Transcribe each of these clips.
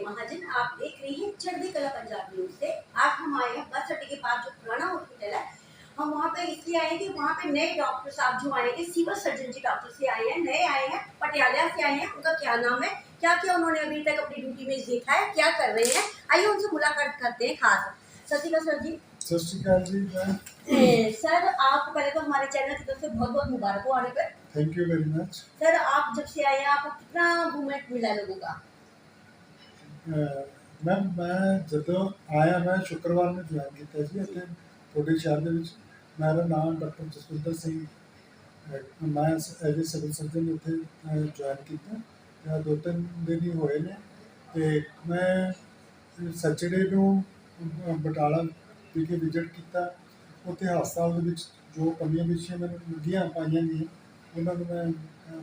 नाजिन आप देख रही हैं चढ़ती कला पंजाब न्यूज़ से। आज हम आए हैं बस अड्डे के पास जो पुराना हॉस्पिटल है। हम वहाँ पे इसलिए आए हैं कि वहाँ पे नए डॉक्टर साहब जो आए हैं सिविल सर्जन जी डॉक्टर से आए हैं नए आए हैं पटियाला से आए हैं। उनका क्या नाम है? क्या क्या उन्होंने अभी तक अपनी ड्यूटी में देखा है? क्या कर रहे हैं? आइए उनसे मुलाकात करते हैं खास। सत सर जी। सत जी सर आपको पहले तो हमारे चैनल की तरफ़ से बहुत बहुत मुबारक हो आने पर। Thank you very much sir आप जब से आए हैं आपको कितना मूवमेंट मिला लोगों का? ਮੈਮ ਮੈਂ ਜਦੋਂ ਆਇਆ ਮੈਂ ਸ਼ੁੱਕਰਵਾਰ ਨੂੰ ਜੁਆਇਨ ਕੀਤਾ ਸੀ ਇੱਥੇ ਤੁਹਾਡੇ ਸ਼ਹਿਰ ਦੇ ਵਿੱਚ। ਮੇਰਾ ਨਾਮ ਡਾਕਟਰ ਜਸਵਿੰਦਰ ਸਿੰਘ ਮੈਂ ਐਜ ਏ ਸਿਵਲ ਸਰਜਨ ਇੱਥੇ ਜੁਆਇਨ ਕੀਤਾ। ਜਾਂ ਦੋ ਤਿੰਨ ਦਿਨ ਹੀ ਹੋਏ ਨੇ ਤੇ ਮੈਂ ਸੈਚਰਡੇ ਨੂੰ ਅ, ਬਟਾਲਾ ਵਿਖੇ ਵਿਜ਼ਿਟ ਕੀਤਾ। ਉੱਥੇ ਹਸਪਤਾਲ ਦੇ ਵਿੱਚ ਜੋ ਕਮੀਆਂ ਵਿਸ਼ੇ ਮੈਨੂੰ ਲੱਗੀਆਂ ਪਾਈਆਂ ਗਈਆਂ ਉਹਨਾਂ ਨੂੰ ਮੈਂ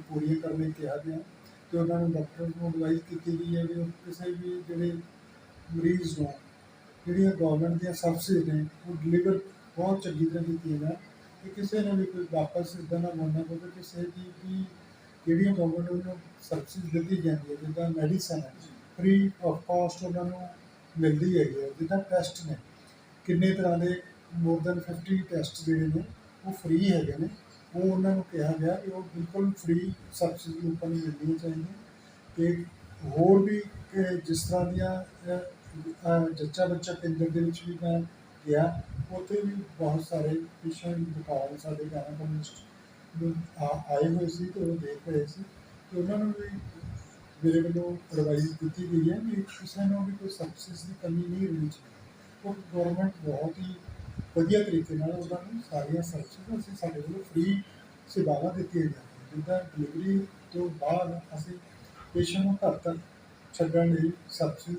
ਪੂਰੀਆਂ ਕਰਨ ਲਈ ਕਿਹਾ ਗਿਆ। ਤੇ ਉਹਨਾਂ ਨੂੰ ਡਾਕਟਰ ਨੂੰ ਐਡਵਾਈਸ ਕੀਤੀ ਗਈ ਹੈ ਕਿ ਉਹ ਕਿਸੇ ਵੀ ਜਿਹੜੇ ਮਰੀਜ਼ ਨੂੰ, ਜਿਹੜੀਆਂ ਗਵਰਨਮੈਂਟ ਦੀਆਂ ਸਬਸਿਡੀ ਨੇ, ਉਹ ਡਿਲੀਵਰ ਬਹੁਤ ਚੰਗੀ ਤਰ੍ਹਾਂ ਕੀਤੀਆਂ ਜਾਣ ਕਿ ਕਿਸੇ ਨੂੰ ਵੀ ਕੋਈ ਵਾਪਸ ਇੱਦਾਂ ਨਾ ਮੰਨਣਾ ਪਵੇ ਕਿਸੇ ਦੀ ਵੀ ਜਿਹੜੀਆਂ ਗਵਰਨਮੈਂਟ ਨੂੰ ਸਬਸਿਡੀ ਦਿੱਤੀ ਜਾਂਦੀ ਹੈ, ਜਿੱਦਾਂ ਮੈਡੀਸਨ ਹੈ ਫ੍ਰੀ ਆਫ ਕਾਸਟ ਉਹਨਾਂ ਨੂੰ ਮਿਲਦੀ ਹੈਗੀ ਹੈ, ਜਿੱਦਾਂ ਟੈਸਟ ਨੇ, ਕਿੰਨੇ ਤਰ੍ਹਾਂ ਦੇ ਮੋਰ ਦੈਨ 50 ਟੈਸਟ ਜਿਹੜੇ ਨੇ, ਉਹ ਫ੍ਰੀ ਹੈਗੇ ਨੇ। ਉਹ ਉਹਨਾਂ ਨੂੰ ਕਿਹਾ ਗਿਆ ਕਿ ਉਹ ਬਿਲਕੁਲ ਫ੍ਰੀ ਸਬਸਿਡੀ ਲੋਕਾਂ ਨੂੰ ਮਿਲਣੀਆਂ ਚਾਹੀਦੀਆਂ ਤੇ ਹੋਰ ਵੀ ਕਿ ਜਿਸ ਤਰ੍ਹਾਂ ਦੀਆਂ ਅਹ, ਅਹ, ਜੱਚਾ ਬੱਚਾ ਕੇਂਦਰ ਦੇ ਵਿੱਚ ਵੀ ਮੈਂ ਗਿਆ ਉੱਥੇ ਵੀ ਬਹੁਤ ਸਾਰੇ ਪੇਸ਼ੈਂਟ ਦਿਖਾਉਣ ਸਾਡੇ ਗਾਇਨੋਕੋਲੋਜਿਸਟ ਨੂੰ ਆ- ਆਏ ਹੋਏ ਸੀ ਤੇ ਉਹ ਦੇਖ ਰਹੇ ਸੀ ਤੇ ਉਹਨਾਂ ਨੂੰ ਵੀ ਮੇਰੇ ਵੱਲੋਂ ਐਡਵਾਈਸ ਦਿੱਤੀ ਗਈ ਹੈ ਕਿ ਕਿਸੇ ਨੂੰ ਵੀ ਕੋਈ ਸਬਸਿਡੀ ਦੀ ਕਮੀ ਨਹੀਂ ਰਹਿਣੀ ਚਾਹੀਦੀ ਉਹ ਗਵਰਨਮੈਂਟ ਬਹੁਤ ਹੀ ਵਧੀਆ ਤਰੀਕੇ ਨਾਲ ਉਹਨਾਂ ਨੂੰ ਸਾਰੀਆਂ ਸਰਵਿਸਿਜ਼ ਅਸੀਂ ਸਾਡੇ ਵੱਲੋਂ ਫ੍ਰੀ ਸੇਵਾਵਾਂ ਦਿੱਤੀਆਂ ਜਾਂਦੀਆਂ ਜਿੱਦਾਂ ਡਿਲੀਵਰੀ ਤੋਂ ਬਾਅਦ ਅਸੀਂ ਪੇਸ਼ੈਂਟ ਨੂੰ ਘਰ ਤੱਕ ਛੱਡਣ ਲਈ ਸਬਸਿਡੀ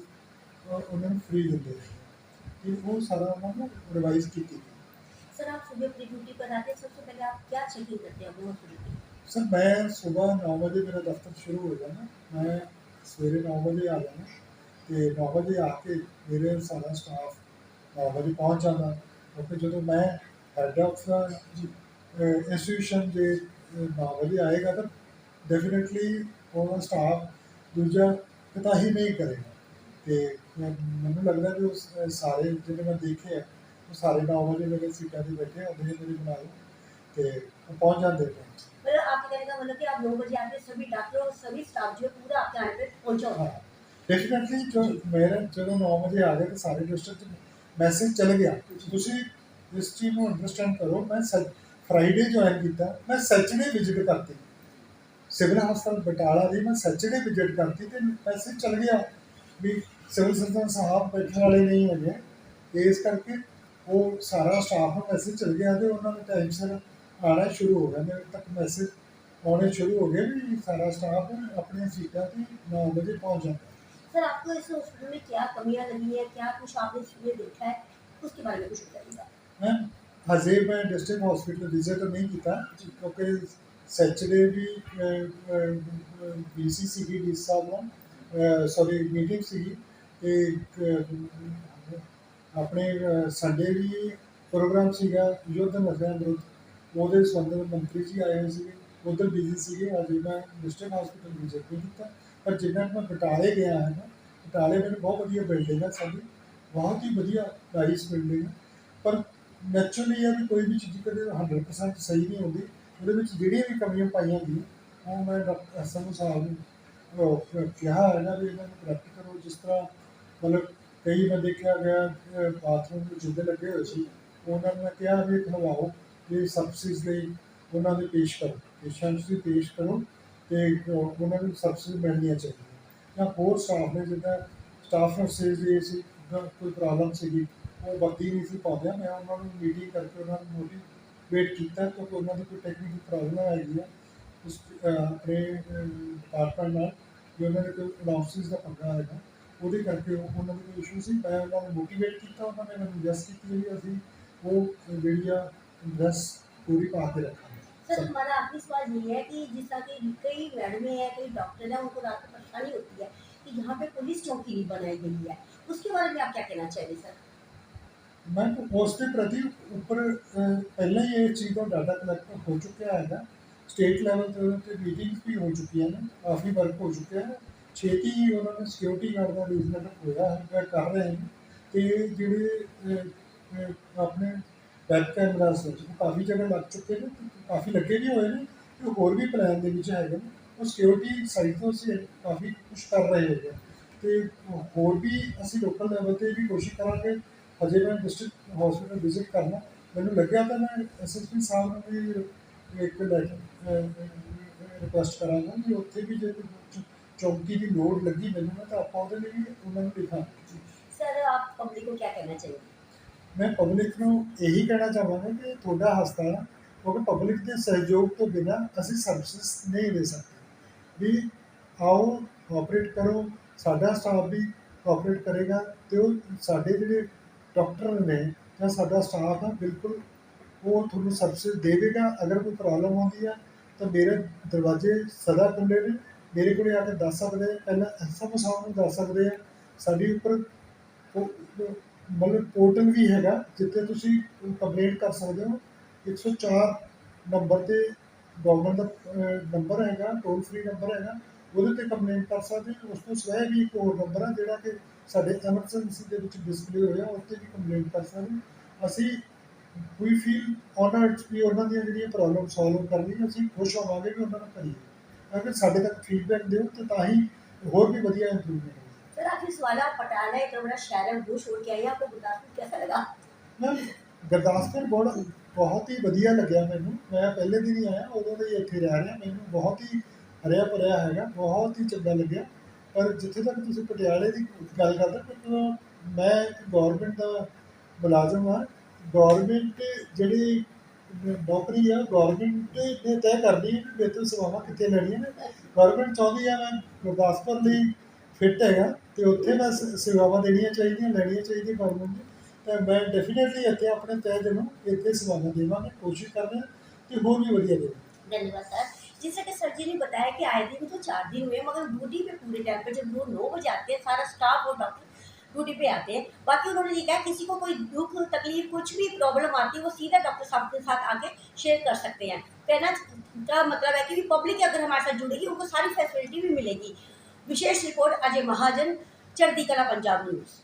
ਉਹਨਾਂ ਨੂੰ ਫ੍ਰੀ ਦਿੰਦੇ ਹਾਂ ਇਹ ਉਹ ਸਾਰਾ ਉਹਨਾਂ ਨੂੰ ਰਿਵਾਈਜ਼ ਕੀਤੀ ਗਈ सर आप सुबह अपनी ड्यूटी पर आते हैं सबसे पहले आप क्या चेकिंग करते हैं अपने हॉस्पिटल की ਸਰ ਮੈਂ ਸਵੇਰ 9 ਵਜੇ ਮੇਰਾ ਦਫ਼ਤਰ ਸ਼ੁਰੂ ਹੋ ਜਾਣਾ ਮੈਂ ਸਵੇਰੇ 9 ਵਜੇ ਆ ਜਾਣਾ ਤੇ 9 ਵਜੇ ਆ ਕੇ ਮੇਰੇ ਸਾਰਾ ਸਟਾਫ 9 ਵਜੇ ਪਹੁੰਚ ਜਾਂਦਾ ਕਿਉਂਕਿ ਜਦੋਂ ਮੈਂ ਹੈਡ ਆਫ ਇੰਸਟੀਟਿਊਸ਼ਨ ਦੇ 9 ਵਜੇ ਆਏਗਾ ਤਾਂ ਡੈਫੀਨਿਟਲੀ ਉਹਦਾ ਸਟਾਫ ਦੂਜਾ ਪਤਾ ਹੀ ਨਹੀਂ ਕਰੇਗਾ ਤੇ ਮੈਂ- ਮੈਨੂੰ ਲੱਗਦਾ ਕਿ ਉਸ ਸਾਰੇ ਜਿਹੜੇ ਮੈਂ ਦੇਖੇ ਆ ਉਹ ਸਾਰੇ 9 ਵਜੇ ਮੇਰੇ ਸੀਟਾਂ ਤੇ ਬੈਠੇ ਆ ਮੇਰੇ ਮੇਰੇ ਬਣਾ ਲਓ ਤੇ ਉਹ ਪਹੁੰਚ ਜਾਂਦੇ ਨੇ मतलब आपके कहने का मतलब कि आप नौ बजे आते हैं सभी डॉक्टर और सभी स्टाफ जो है पूरा आपके आने पे पहुंचा होता है ਡੈਫੀਨਿਟਲੀ ਜੋ ਮੇਰੇ ਜਦੋਂ 9 ਵਜੇ ਆ ਗਏ ਤਾਂ ਸਾਰੇ ਡਿਸਟ੍ਰਿਕਟ ਚ ਮੈਸੇਜ ਚਲ ਗਿਆ। ਤੁਸੀਂ ਇਸ ਚੀਜ਼ ਨੂੰ ਅੰਡਰਸਟੈਂਡ ਕਰੋ। ਮੈਂ ਫਰਾਈਡੇ ਜੁਆਇਨ ਕੀਤਾ। ਮੈਂ ਸੈਚਰਡੇ ਵਿਜ਼ਿਟ ਕਰਤੀ। ਸਿਵਲ ਹਸਪਤਾਲ ਬਟਾਲਾ ਦੀ ਮੈਂ ਸੈਚਰਡੇ ਵਿਜ਼ਿਟ ਕਰਤੀ ਤੇ ਮੈਸੇਜ ਚਲ ਗਿਆ ਵੀ ਸਿਵਲ ਸਰਜਨ ਸਾਹਿਬ ਬੈਠਣ ਵਾਲੇ ਨਹੀਂ ਹੈਗੇ। ਇਸ ਕਰਕੇ ਉਹ ਸਾਰਾ ਸਟਾਫ ਨੂੰ ਮੈਸੇਜ ਚਲ ਗਿਆ ਤੇ ਉਹਨਾਂ ਨੂੰ ਟਾਈਮ ਸਿਰ ਆਣਾ ਸ਼ੁਰੂ ਹੋ ਗਿਆ। ਮੇਰੇ ਤੱਕ ਮੈਸੇਜ ਆਉਣੇ ਸ਼ੁਰੂ ਹੋ ਗਏ ਵੀ ਸਾਰਾ ਸਟਾਫ ਆਪਣੇ ਸੀਟਾਂ ਤੇ 9 ਵਜੇ ਪਹੁੰਚ ਜਾਂਦਾ। सर आपको इस हॉस्पिटल में क्या कमियां लगी हैं क्या कुछ आपने इसमें देखा है उसके बारे में कुछ बताइएगा ਮੈਂ ਹਜੇ ਮੈਂ ਡਿਸਟ੍ਰਿਕਟ ਹਸਪੀਟਲ ਵਿਜ਼ਿਟ ਨਹੀਂ ਕੀਤਾ ਕਿਉਂਕਿ ਸੈਚਰਡੇ ਵੀ ਬੀਸੀ ਸੀਗੀ ਡੀ ਸਾਹਿਬ ਨਾਲ ਸੌਰੀ ਮੀਟਿੰਗ ਸੀਗੀ ਤੇ ਅਹ, ਆਪਣੇ ਸੰਡੇ ਵੀ ਪ੍ਰੋਗਰਾਮ ਸੀਗਾ ਯੁੱਧ ਨਸ਼ਿਆਂ ਵਿਰੁੱਧ ਉਹਦੇ ਸੰਬੰਧ ਵਿੱਚ ਮੰਤਰੀ ਜੀ ਆਏ ਹੋਏ ਸੀਗੇ ਉਧਰ ਬਿਜ਼ੀ ਸੀਗੇ ਅਜੇ ਮੈਂ ਡਿਸਟ੍ਰਿਕਟ ਹਸਪੀਟਲ ਵਿਜ਼ਿਟ ਨਹੀਂ ਕੀਤਾ ਪਰ ਜਿੰਨਾ ਕੁ ਮੈਂ ਬਟਾਲੇ ਗਿਆ ਹੈ ਨਾ, ਬਟਾਲੇ ਮੈਨੂੰ ਬਹੁਤ ਵਧੀਆ ਬਿਲਡਿੰਗ ਹੈ ਸਾਡੀ, ਬਹੁਤ ਹੀ ਵਧੀਆ ਨਾਈਸ ਬਿਲਡਿੰਗ ਹੈ ਪਰ ਨੈਚੁਰਲੀ ਇਹ ਵੀ ਕੋਈ ਵੀ ਚੀਜ਼ ਕਦੇ 100% ਸਹੀ ਨਹੀਂ ਹੁੰਦੀ, ਉਹਦੇ ਵਿੱਚ ਜਿਹੜੀਆਂ ਵੀ ਕਮੀਆਂ ਪਾਈਆਂ ਗਈਆਂ ਉਹ ਮੈਂ ਡਾਕਟਰ ਐਸਐਮ ਸਾਹਿਬ ਨੂੰ ਕਿਹਾ ਹੈ ਨਾ ਵੀ ਇਹਨਾਂ ਨੂੰ ਕਰੈਕਟ ਕਰੋ, ਜਿਸ ਤਰ੍ਹਾਂ ਮਤਲਬ ਕਈ ਮੈਂ ਦੇਖਿਆ ਗਿਆ ਬਾਥਰੂਮ ਵਿੱਚ ਜਿੱਦੇ ਲੱਗੇ ਹੋਏ ਸੀ, ਉਹਨਾਂ ਨੂੰ ਮੈਂ ਕਿਹਾ ਵੀ ਖਲਵਾਓ ਇਹ ਸਬਸਿਡੀਜ਼ ਲਈ ਉਹਨਾਂ ਦੇ ਪੇਸ਼ ਕਰੋ, ਪੇਸ਼ੈਂਟਸ ਦੀ ਪੇਸ਼ ਕਰੋ ਤੇ ਉਹਨਾਂ ਨੂੰ ਸਬਸਿਡੀ ਮਿਲਣੀਆਂ ਚਾਹੀਦੀਆਂ। ਜਾਂ ਹੋਰ ਸਟਾਫ ਨੇ, ਜਿੱਦਾਂ ਸਟਾਫ ਨਰਸਿਸ ਦੀ ਸੀ ਜਾਂ ਕੋਈ ਪ੍ਰੋਬਲਮ ਸੀਗੀ, ਉਹ ਬੱਤੀ ਨਹੀਂ ਸੀ ਪਾਉਂਦੇ ਮੈਂ ਉਹਨਾਂ ਨੂੰ ਮੀਟਿੰਗ ਕਰਕੇ ਉਹਨਾਂ ਨੂੰ ਮੋਟੀਵੇਟ ਕੀਤਾ, ਕਿਉਂਕਿ ਉਹਨਾਂ ਦੀ ਕੋਈ ਟੈਕਨੀਕਲ ਪ੍ਰੋਬਲਮ ਆਈ ਹੈ ਉਸ ਆਪਣੇ ਡਿਪਾਰਟਮੈਂਟ ਨਾਲ ਕਿ ਉਹਨਾਂ ਦੇ ਕੋਈ ਅਨਾਉਂਸਿਸ ਦਾ ਪੰਗਾ ਹੈਗਾ। ਉਹਦੇ ਕਰਕੇ ਉਹ- ਉਹਨਾਂ ਦੇ ਕੋਈ ਇਸ਼ੂ ਸੀ। ਮੈਂ ਉਹਨਾਂ ਨੂੰ ਮੋਟੀਵੇਟ ਕੀਤਾ, ਉਹਨਾਂ ਨੇ ਮੈਨੂੰ ਜਸ ਕੀਤੀ ਵੀ ਅਸੀਂ ਉਹ ਜਿਹੜੀ ਆ ਡਰੈਸ ਪੂਰੀ ਪਾ ਕੇ ਰੱਖਾਂ सर हमारा आखिरी सवाल ये है कि जिस तरह की कई मैडमें हैं कई डॉक्टर हैं उनको रात को परेशानी होती है कि यहाँ पे पुलिस चौकी नहीं बनाई गई है उसके बारे में आप क्या कहना चाहेंगे सर ਮੈਂ ਉਸ ਦੇ ਪ੍ਰਤੀ ਉੱਪਰ ਅਹ, ਪਹਿਲਾਂ ਹੀ ਇਹ ਚੀਜ਼ ਦਾ ਡਾਟਾ ਕਲੈਕਟ ਹੋ ਚੁੱਕਿਆ ਹੈਗਾ ਸਟੇਟ ਲੈਵਲ ਤੇ ਉਹਦੇ ਤੇ ਮੀਟਿੰਗਸ ਵੀ ਹੋ ਚੁੱਕੀਆਂ ਨੇ ਕਾਫੀ ਵਰਕ ਹੋ ਚੁੱਕਿਆ ਹੈ ਛੇਤੀ ਹੀ ਉਹਨਾਂ ਨੇ ਸਿਕਿਉਰਿਟੀ ਗਾਰਡ ਦਾ ਅਰੇਂਜਮੈਂਟ ਹੋਇਆ ਹੈ ਕਰ ਰਹੇ ਨੇ ਤੇ ਜਿਹੜੇ ਅਹ, ਅਹ, ਆਪਣੇ ਵੈਬ ਕੈਮਰਾ ਸਿਸਟਮ ਕਾਫੀ ਜਗ੍ਹਾ ਲੱਗ ਚੁੱਕੇ ਨੇ, ਕਾਫੀ ਲੱਗੇ ਵੀ ਹੋਏ ਨੇ ਤੇ ਹੋਰ ਵੀ ਪਲਾਨ ਦੇ ਵਿੱਚ ਹੈਗੇ ਨੇ। ਉਹ ਸਿਕਿਉਰਿਟੀ ਸਾਈਡ ਤੋਂ ਅਸੀਂ ਕਾਫੀ ਕੁਝ ਕਰ ਰਹੇ ਹੈਗੇ ਤੇ ਹੋਰ ਵੀ ਅਸੀਂ ਲੋਕਲ ਲੈਵਲ ਤੇ ਵੀ ਕੋਸ਼ਿਸ਼ ਕਰਾਂਗੇ ਅਜੇ ਮੈਂ ਡਿਸਟ੍ਰਿਕਟ ਹਸਪੀਟਲ ਵਿਜ਼ਿਟ ਕਰਨਾ। ਮੈਨੂੰ ਲੱਗਿਆ ਤਾਂ ਮੈਂ ਐਸਐਸਪੀ ਸਾਹਿਬ ਨੂੰ ਵੀ ਇੱਕ ਲੈਟਰ ਰਿਕੁਐਸਟ ਕਰਾਂਗਾ ਕਿ ਉੱਥੇ ਵੀ ਜੇ ਚੌਂਕੀ ਦੀ ਲੋੜ ਲੱਗੀ ਮੈਨੂੰ ਤਾਂ ਆਪਾਂ ਉਹਦੇ ਲਈ ਉਹਨਾਂ ਨੂੰ ਲਿਖਾਂ ਸਰ ਆਪ ਪਬਲਿਕ ਨੂੰ ਕੀ ਕਹਿਣਾ ਚਾਹੀਏ ਮੈਂ ਪਬਲਿਕ ਨੂੰ ਇਹੀ ਕਹਿਣਾ ਚਾਹਾਂਗਾ ਕਿ ਤੁਹਾਡਾ ਹਸਪਤਾਲ ਕਿਉਂਕਿ ਪਬਲਿਕ ਦੇ ਸਹਿਯੋਗ ਤੋਂ ਬਿਨਾਂ ਅਸੀਂ ਸਰਵਿਸਿਜ਼ ਨਹੀਂ ਦੇ ਸਕਦੇ। ਵੀ ਆਓ ਕੋਆਪਰੇਟ ਕਰੋ, ਸਾਡਾ ਸਟਾਫ ਵੀ ਕੋਆਪਰੇਟ ਕਰੇਗਾ ਤੇ ਉਹ ਸਾਡੇ ਜਿਹੜੇ ਡਾਕਟਰ ਨੇ ਜਾਂ ਸਾਡਾ ਸਟਾਫ ਆ, ਬਿਲਕੁਲ ਉਹ ਤੁਹਾਨੂੰ ਸਰਵਿਸ ਦੇਵੇਗਾ। ਅਗਰ ਕੋਈ ਪ੍ਰੋਬਲਮ ਆਉਂਦੀ ਹੈ ਤਾਂ ਮੇਰੇ ਦਰਵਾਜ਼ੇ ਸਦਾ ਖੁੱਲੇ ਨੇ। ਮੇਰੇ ਕੋਲੇ ਆ ਕੇ ਦੱਸ ਸਕਦੇ ਪਹਿਲਾਂ ਐਸਐਮ ਸਾਹਿਬ ਦੱਸ ਸਕਦੇ ਆ। ਸਾਡੀ ਉੱਪਰ ਮਤਲਬ ਪੋਰਟਲ ਵੀ ਹੈਗਾ, ਜਿੱਥੇ ਤੁਸੀਂ ਕੰਪਲੇਂਟ ਕਰ ਸਕਦੇ ਹੋ। 104 ਨੰਬਰ ਤੇ ਗਵਰਨਮੈਂਟ ਦਾ ਨੰਬਰ ਹੈਗਾ ਟੋਲ ਫ੍ਰੀ ਨੰਬਰ ਹੈਗਾ, ਉਹਦੇ ਤੇ ਕੰਪਲੇਂਟ ਕਰ ਸਕਦੇ ਹੋ। ਉਸ ਤੋਂ ਸਿਵਾਏ ਵੀ ਇੱਕ ਹੋਰ ਨੰਬਰ ਹੈ ਜਿਹੜਾ ਕਿ ਸਾਡੇ ਐਮਰਜੈਂਸੀ ਦੇ ਵਿੱਚ ਡਿਸਪਲੇ ਹੋਇਆ ਉੱਤੇ ਵੀ ਕੰਪਲੇਂਟ ਕਰ ਸਕਦੇ ਅਸੀਂ ਵੀ ਫੀਲ ਆਨਰਡ ਵੀ ਉਹਨਾਂ ਦੀਆਂ ਜਿਹੜੀਆਂ ਪ੍ਰੋਬਲਮ ਸੋਲਵ ਕਰਨੀ ਅਸੀਂ ਖੁਸ਼ ਹੋਵਾਂਗੇ ਵੀ ਉਹਨਾਂ ਨੂੰ ਕਰੀਏ। ਅਗਰ ਸਾਡੇ ਤੱਕ ਫੀਡਬੈਕ ਦਿਓ, ਤਾਂ ਤਾਂ ਹੀ ਹੋਰ ਵੀ ਵਧੀਆ ਇੰਪਰੂਵਮੈਂਟ सर आखिर सवाल आप पटाना इतना बड़ा शहर है वो छोड़ के आई आपको गुरदासपुर कैसा लगा ਮੈਮ ਗੁਰਦਾਸਪੁਰ ਬਹੁਤ ਬਹੁਤ ਹੀ ਵਧੀਆ ਲੱਗਿਆ ਮੈਨੂੰ ਮੈਂ ਪਹਿਲੇ ਦਿਨ ਹੀ ਆਇਆ ਉਦੋਂ ਦਾ ਹੀ ਇੱਥੇ ਰਹਿ ਰਿਹਾ ਮੈਨੂੰ ਬਹੁਤ ਹੀ ਹਰਿਆ ਭਰਿਆ ਹੈਗਾ ਬਹੁਤ ਹੀ ਚੰਗਾ ਲੱਗਿਆ ਪਰ ਜਿੱਥੇ ਤੱਕ ਤੁਸੀਂ ਪਟਿਆਲੇ ਦੀ ਗੱਲ ਕਰਦੇ ਹੋ ਤਾਂ ਮੈਂ ਗਵਰਨਮੈਂਟ ਦਾ ਮੁਲਾਜ਼ਮ ਹਾਂ ਗਵਰਨਮੈਂਟ ਜਿਹੜੀ ਨੌਕਰੀ ਆ ਗਵਰਨਮੈਂਟ ਨੇ ਤੈਅ ਕਰਨੀ ਹੈ ਕਿ ਵੇਤਨ ਸੇਵਾਵਾਂ ਕਿੱਥੇ ਲੈਣੀਆਂ ਨੇ ਗਵਰਨਮੈਂਟ ਚਾਹੁੰਦੀ ਆ ਮੈਂ ਗੁਰਦਾਸਪੁਰ ਲਈ ਫਿੱਟ ਹੈਗਾ ਤੇ ਉੱਥੇ ਮੈਂ ਸ- ਸੇਵਾਵਾਂ ਦੇਣੀਆਂ ਚਾਹੀਦੀਆਂ ਲੈਣੀਆਂ ਚਾਹੀਦੀਆਂ ਗਵਰਨਮੈਂਟ ਨੂੰ ਤਾਂ ਮੈਂ ਡੈਫੀਨੇਟਲੀ ਇੱਥੇ ਆਪਣੇ ਤਹਿ ਦਿਲੋਂ ਇੱਥੇ ਸੇਵਾਵਾਂ ਦੇਵਾਂਗੇ ਕੋਸ਼ਿਸ਼ ਕਰ ਰਹੇ ਹਾਂ ਤੇ ਹੋਰ ਵੀ ਵਧੀਆ ਦੇਵਾਂਗੇ धन्यवाद सर जैसा कि सर जी ने बताया कि आए दिन तो चार दिन हुए मगर ड्यूटी पे पूरे टाइम पे जब वो नौ बजे आते हैं सारा स्टाफ और डॉक्टर ड्यूटी पे आते हैं बाकी उन्होंने ये कहा किसी को कोई दुख तकलीफ कुछ भी प्रॉब्लम आती है वो सीधा डॉक्टर साहब के साथ आके शेयर कर सकते हैं कहना का मतलब है कि पब्लिक अगर हमारे साथ जुड़ेगी उनको सारी फैसिलिटी भी मिलेगी ਵਿਸ਼ੇਸ਼ ਰਿਪੋਰਟ ਅਜੇ ਮਹਾਜਨ ਚੜ੍ਹਦੀ ਕਲਾ ਪੰਜਾਬ ਨਿਊਜ਼।